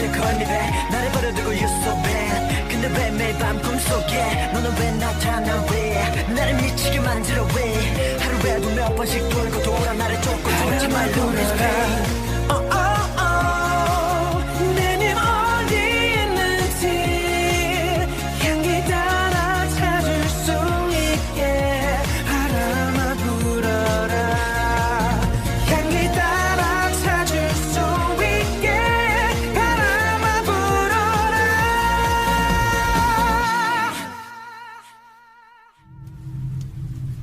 빨리 call 나를 버려두고 you so bad 근데 왜 매일 밤 꿈속에 너는 왜 나타나 왜? 나를 미치게 만들어 왜? 하루에도 몇 번씩 돌고 돌아 나를 쫓고 돌지 말고 It's pain